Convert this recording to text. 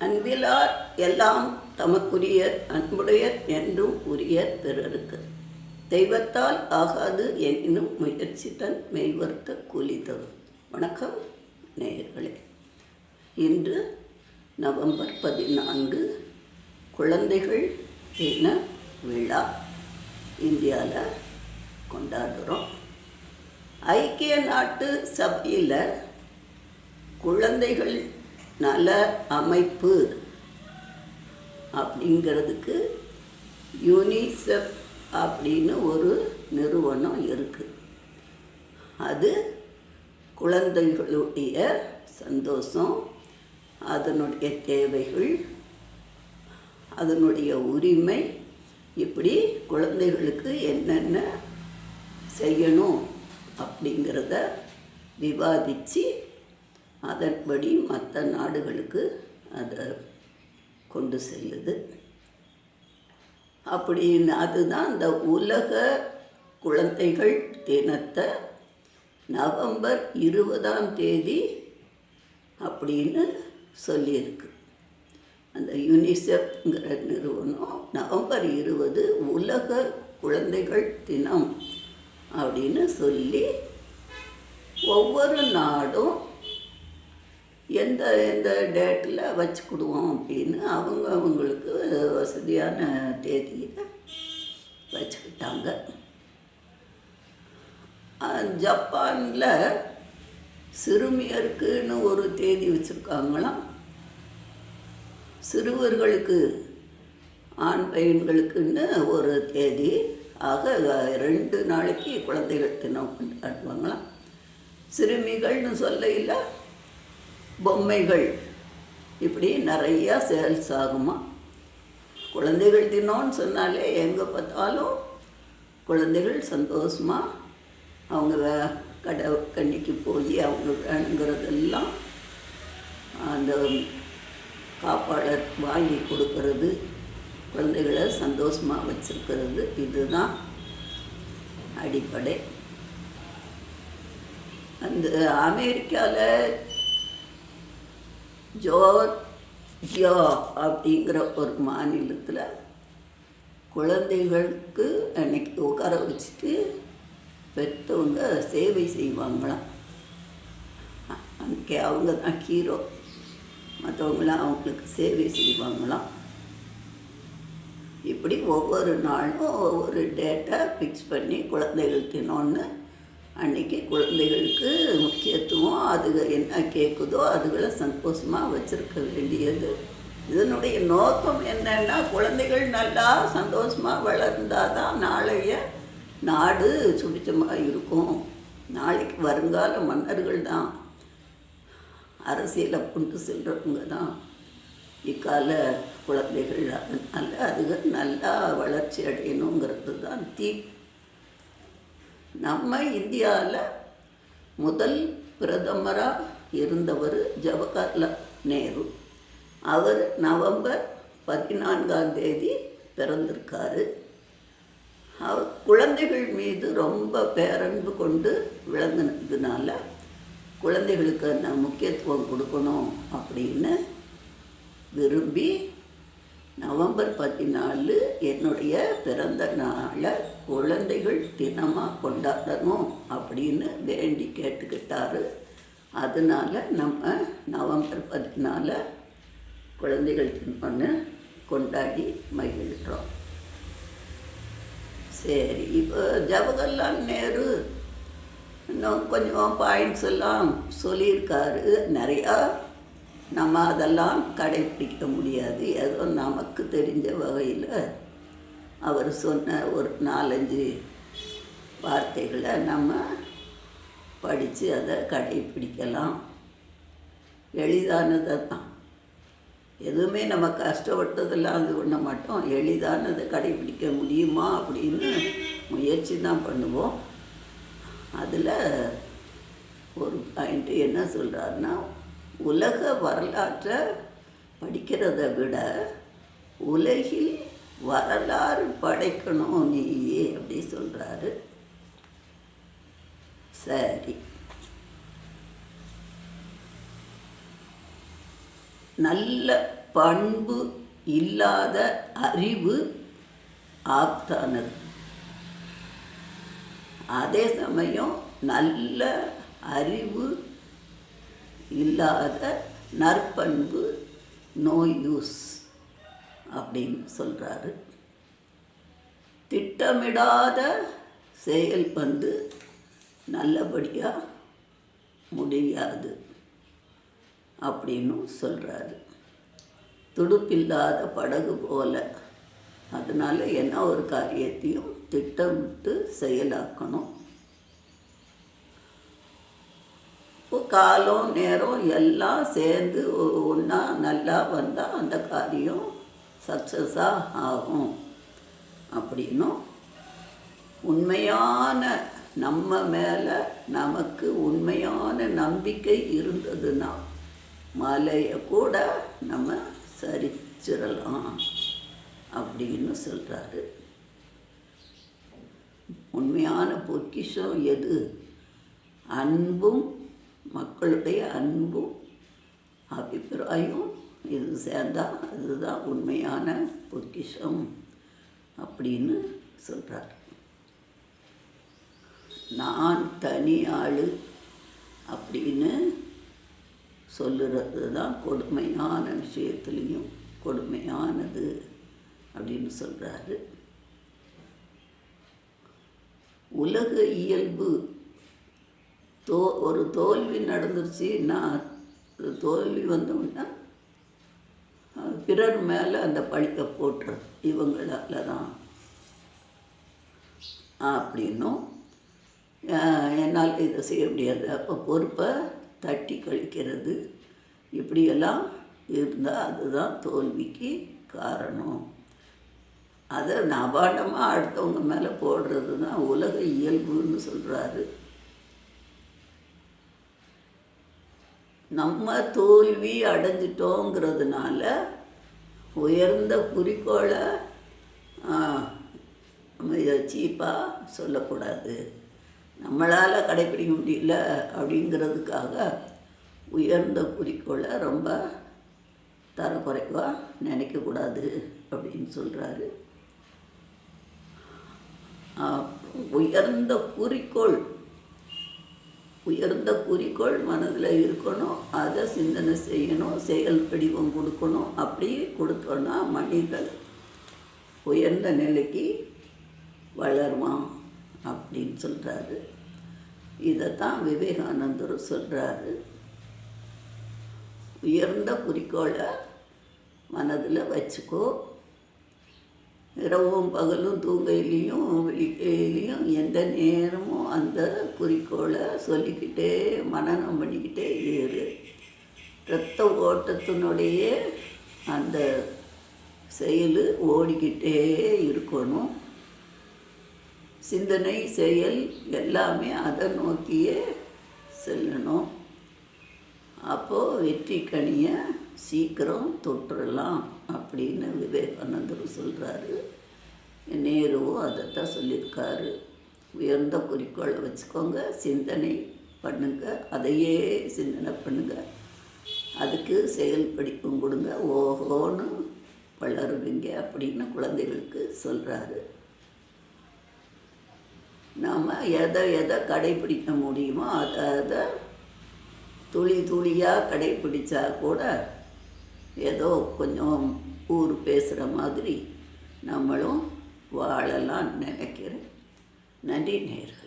அன்பிலார் எல்லாம் தமக்குரியர் அன்புடையர் என்றும் உரியர் பிறருக்கு. தெய்வத்தால் ஆகாது எனினும் முயற்சி தன் மெய்வர்த்த கூலி தரும் வணக்கம் நேயர்களே. இன்று நவம்பர் பதினான்கு குழந்தைகள் தின விழா. இந்தியாவில் கொண்டாடுறோம். ஐக்கிய நாட்டு சபையில் குழந்தைகள் நல அமைப்பு அப்படிங்கிறதுக்கு யூனிசெஃப் அப்படின்னு ஒரு நிறுவனம் இருக்குது அது குழந்தைகளுடைய சந்தோஷம் அதனுடைய தேவைகள் அதனுடைய உரிமை இப்படி குழந்தைகளுக்கு என்னென்ன செய்யணும் அப்படிங்கிறத விவாதித்து அதன்படி மற்ற நாடுகளுக்கு அதை கொண்டு செல்லுது. அப்படின்னு அதுதான் அந்த உலக குழந்தைகள் தினத்தை நவம்பர் இருபதாம் தேதி அப்படின்னு சொல்லியிருக்கு. அந்த யூனிசெஃப்ங்கிற நிறுவனம் நவம்பர் இருபது உலக குழந்தைகள் தினம் அப்படின்னு சொல்லி ஒவ்வொரு நாடும் எந்த எந்த டேட்டில் வச்சுக்கிடுவோம் அப்படின்னு அவங்க அவங்களுக்கு வசதியான தேதியை வச்சுக்கிட்டாங்க. ஜப்பானில் சிறுமியருக்குன்னு ஒரு தேதி வச்சுருக்காங்களாம். சிறுவர்களுக்கு ஆண் பையன்களுக்குன்னு ஒரு தேதி. ஆக ரெண்டு நாளைக்கு குழந்தைகள் தினம் கொண்டாடுவாங்களாம் சிறுமிகள்னு சொல்லையில் பொம்மைகள். இப்படி நிறையா சேல்ஸ் ஆகுமா? குழந்தைகள் தினம்னு சொன்னாலே எங்கே பார்த்தாலும் குழந்தைகள் சந்தோஷமாக அவங்க கடை கண்ணிக்கு போய் அவங்க வேணுங்கிறதெல்லாம் அந்த காப்பாளர் வாங்கி கொடுக்கறது குழந்தைகளை சந்தோஷமாக வச்சுருக்கிறது இதுதான் அடிப்படை. அந்த அமெரிக்காவில் ஜோர்ஜியா அப்படிங்கிற ஒரு மாநிலத்தில் குழந்தைகளுக்கு அன்னைக்கு உட்கார வச்சுட்டு பெற்றவங்க சேவை செய்வாங்களாம். அன்றைக்கி அவங்க தான் ஹீரோ. மற்றவங்களாம் அவங்களுக்கு சேவை செய்வாங்களாம். இப்படி ஒவ்வொரு நாளும் ஒவ்வொரு டேட்டை ஃபிக்ஸ் பண்ணி குழந்தைகள் தினம்னு அன்னைக்கு குழந்தைகளுக்கு முக்கியத்துவம் அதுக என்ன கேட்குதோ அதுகளை சந்தோஷமாக வச்சுருக்க வேண்டியது. இதனுடைய நோக்கம் என்னன்னா குழந்தைகள் நல்லா சந்தோஷமாக வளர்ந்தால் தான் நாளைய நாடு சுபிச்சமாக இருக்கும். நாளைக்கு வருங்கால மன்னர்கள் தான். அரசியலை கொண்டு சென்றவங்க தான். இக்கால குழந்தைகள் அதனால் அதுகள் நல்லா வளர்ச்சி அடையணுங்கிறது தான் தீ நம்ம இந்தியாவில் முதல் பிரதமராக இருந்தவர் ஜவஹர்லால் நேரு. அவர் நவம்பர் பதினான்காம் தேதி பிறந்திருக்காரு. அவர் குழந்தைகள் மீது ரொம்ப பேரன்பு கொண்டு விளங்குனதுனால குழந்தைகளுக்கு நான் முக்கியத்துவம் கொடுக்கணும் அப்படின்னு விரும்பி நவம்பர் பதினாலு என்னுடைய பிறந்த நாளை குழந்தைகள் தினமாக கொண்டாடணும் அப்படின்னு வேண்டி கேட்டுக்கிட்டாரு. அதனால் நம்ம நவம்பர் பதினால குழந்தைகள் தினம்னு கொண்டாடி மகிழ்கிறோம். சரி இப்போ ஜவஹர்லால் நேரு இன்னும் கொஞ்சம் பாயிண்ட்ஸ் எல்லாம் சொல்லியிருக்காரு. நிறையா நம்ம அதெல்லாம் கடைப்பிடிக்க முடியாது. ஏதோ நமக்கு தெரிஞ்ச வகையில் அவர் சொன்ன ஒரு நாலஞ்சு வார்த்தைகளை நம்ம படித்து அதை கடைப்பிடிக்கலாம். எளிதானதை தான் எதுவுமே நம்ம கஷ்டப்பட்டதெல்லாம் அது பண்ண மாட்டோம். எளிதானதை கடைப்பிடிக்க முடியுமா அப்படின்னு முயற்சி தான் பண்ணுவோம். அதில் ஒரு பாயிண்ட்டு என்ன சொல்கிறாருன்னா உலக வரலாற்றை படிக்கிறத விட உலகில் வரலாறு படைக்கணும் நீயே அப்படி சொல்கிறாரு சரி. நல்ல பண்பு இல்லாத அறிவு ஆப்தானது. அதே சமயம் நல்ல அறிவு இல்லாத நற்பண்பு நோ யூஸ் அப்படின்னு சொல்கிறாரு திட்டமிடாத செயல் வந்து நல்லபடியாக முடியாது அப்படின்னு சொல்கிறாரு துடுப்பில்லாத படகு போல. அதனால் என்ன ஒரு காரியத்தையும் திட்டமிட்டு செயலாக்கணும். காலம் நேரம் எல்லாம் சேர்ந்து ஒன்றா நல்லா வந்தால் அந்த காரியம் சக்ஸஸாக ஆகும் அப்படின்னும். உண்மையான நம்ம மேலே நமக்கு உண்மையான நம்பிக்கை இருந்ததுன்னா மலையை கூட நம்ம சரிச்சிடலாம் அப்படின்னு சொல்கிறாரு உண்மையான பொக்கிஷம் எது? அன்பும் மக்களுடைய அன்பும் அபிப்பிராயம் இது சேர்ந்தால் அதுதான் உண்மையான பொக்கிஷம் அப்படின்னு சொல்கிறார் நான் தனி ஆள் அப்படின்னு சொல்லுறது தான் கொடுமையான விஷயத்துலேயும் கொடுமையானது அப்படின்னு சொல்கிறாரு உலக இயல்பு தோ ஒரு தோல்வி நடந்துருச்சுன்னா அது தோல்வி வந்தோம்னா பிறர் மேலே அந்த பழிக்க போட்டுறது இவங்களால் தான் அப்படின்னும் என்னால் இதை செய்ய முடியாது. அப்போ பொறுப்பை தட்டி கழிக்கிறது. இப்படியெல்லாம் இருந்தால் அதுதான் தோல்விக்கு காரணம். அதை நபாண்டமாக அடுத்தவங்க மேலே போடுறது தான் உலக இயல்புன்னு சொல்கிறாரு நம்ம தோல்வி அடைஞ்சிட்டோங்கிறதுனால உயர்ந்த குறிக்கோளை சீப்பாக சொல்லக்கூடாது. நம்மளால் கடைப்பிடிக்க முடியல அப்படிங்கிறதுக்காக உயர்ந்த குறிக்கோளை ரொம்ப தரக்குறைவாக நினைக்கக்கூடாது அப்படின்னு சொல்கிறாரு உயர்ந்த குறிக்கோள் உயர்ந்த குறிக்கோள் மனதில் இருக்கணும் அதை சிந்தனை செய்யணும் செயல் வடிவம் கொடுக்கணும். அப்படி கொடுத்தோன்னா மனிதன் உயர்ந்த நிலைக்கு வளருவான் அப்படின்னு சொல்கிறாரு இதைத்தான் விவேகானந்தர் சொல்கிறாரு உயர்ந்த குறிக்கோளை மனதில் வச்சுக்கோ. இரவும் பகலும் தூங்கையிலையும் விழிக்கையிலையும் எந்த நேரமும் அந்த குறிக்கோளை சொல்லிக்கிட்டே மனநம் பண்ணிக்கிட்டே இரு இரத்த ஓட்டத்தினுடைய அந்த செயல் ஓடிக்கிட்டே இருக்கணும். சிந்தனை செயல் எல்லாமே அதை நோக்கியே செல்லணும். அப்போது வெற்றி கனியை சீக்கிரம் தொட்டுறலாம் அப்படின்னு விவேகானந்தர் சொல்கிறாரு நேருவும் அதைத்தான் சொல்லியிருக்காரு உயர்ந்த குறிக்கோளை வச்சுக்கோங்க சிந்தனை பண்ணுங்க அதையே சிந்தனை பண்ணுங்க. அதுக்கு செயல் படிப்பும் கொடுங்க. ஓஹோன்னு வளருவீங்க அப்படின்னு குழந்தைகளுக்கு சொல்கிறாரு நாம் எதை எதை கடைப்பிடிக்க முடியுமோ அதை அதை துளி துளியாக கடைப்பிடிச்சா கூட ஏதோ கொஞ்சம் ஊர் பேசுகிற மாதிரி நம்மளும் வாழலாம் நினைக்கிறேன். நன்றி நேர்கள்.